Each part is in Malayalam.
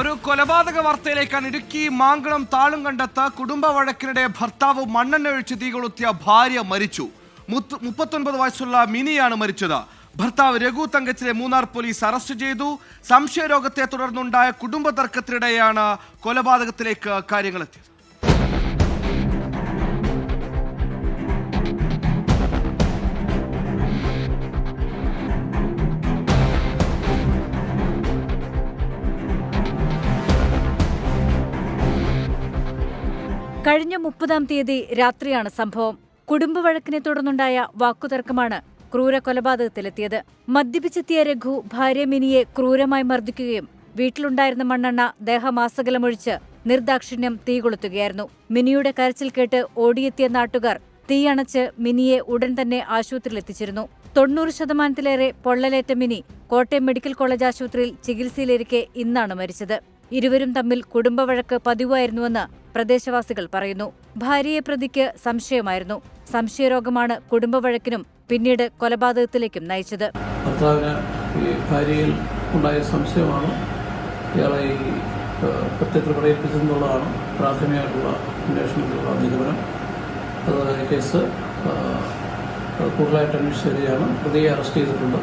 ഒരു കൊലപാതക വാർത്തയിലേക്കാണ് ഇടുക്കി മാങ്കളം താളും കണ്ടെത്ത കുടുംബ വഴക്കിനിടെ ഭർത്താവ് മണ്ണെണ്ണ ഒഴിച്ച് തീ കൊളുത്തിയ ഭാര്യ മരിച്ചു. മുപ്പത്തൊൻപത് വയസ്സുള്ള മിനിയാണ് മരിച്ചത്. ഭർത്താവ് രഘു തങ്കച്ചിലെ മൂന്നാർ പോലീസ് അറസ്റ്റ് ചെയ്തു. സംശയരോഗത്തെ തുടർന്നുണ്ടായ കുടുംബ തർക്കത്തിനിടെയാണ് കൊലപാതകത്തിലേക്ക് കാര്യങ്ങളെത്തിയത്. കഴിഞ്ഞ മുപ്പതാം തീയതി രാത്രിയാണ് സംഭവം. കുടുംബ വഴക്കിനെ തുടർന്നുണ്ടായ വാക്കുതർക്കമാണ് ക്രൂര കൊലപാതകത്തിലെത്തിയത് മദ്യപിച്ചെത്തിയ രഘു ഭാര്യ മിനിയെ ക്രൂരമായി മർദ്ദിക്കുകയും വീട്ടിലുണ്ടായിരുന്ന മണ്ണെണ്ണ ദേഹമാസകലമൊഴിച്ച് നിർദാക്ഷിണ്യം തീ കൊളുത്തുകയായിരുന്നു. മിനിയുടെ കരച്ചിൽ കേട്ട് ഓടിയെത്തിയ നാട്ടുകാർ തീയണച്ച് മിനിയെ ഉടൻ തന്നെ ആശുപത്രിയിലെത്തിച്ചിരുന്നു. തൊണ്ണൂറ് ശതമാനത്തിലേറെ പൊള്ളലേറ്റ മിനി കോട്ടയം മെഡിക്കൽ കോളേജ് ആശുപത്രിയിൽ ചികിത്സയിലിരിക്കെ ഇന്നാണ് മരിച്ചത്. ഇരുവരും തമ്മിൽ കുടുംബവഴക്ക് പതിവായിരുന്നുവെന്ന് പ്രദേശവാസികൾ പറയുന്നു. ഭാര്യയെ പ്രതിക്ക് സംശയമായിരുന്നു. സംശയരോഗമാണ് കുടുംബവഴക്കിനും പിന്നീട് കൊലപാതകത്തിലേക്കും നയിച്ചത്. ഭർത്താവിന് ഭാര്യയിൽ ഉണ്ടായ സംശയമാണ്. ഇയാളെ ഈ കൃത്യത്തിൽ പ്രേരിപ്പിച്ചെന്നുള്ളതാണ് പ്രാഥമികമായിട്ടുള്ള അന്വേഷണത്തിലുള്ള നിഗമനം. അത് കേസ് കൂടുതലായിട്ട് അന്വേഷിച്ച് വരികയാണ് പ്രതിയെ അറസ്റ്റ് ചെയ്തിട്ടുണ്ട്.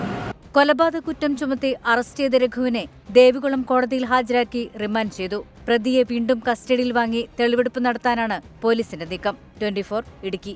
കൊലപാതക കുറ്റം ചുമത്തി അറസ്റ്റ് ചെയ്ത രഘുവിനെ ദേവികുളം കോടതിയിൽ ഹാജരാക്കി റിമാൻഡ് ചെയ്തു. പ്രതിയെ വീണ്ടും കസ്റ്റഡിയിൽ വാങ്ങി തെളിവെടുപ്പ് നടത്താനാണ് പോലീസിന്റെ നീക്കം. ട്വന്റി ഇടുക്കി.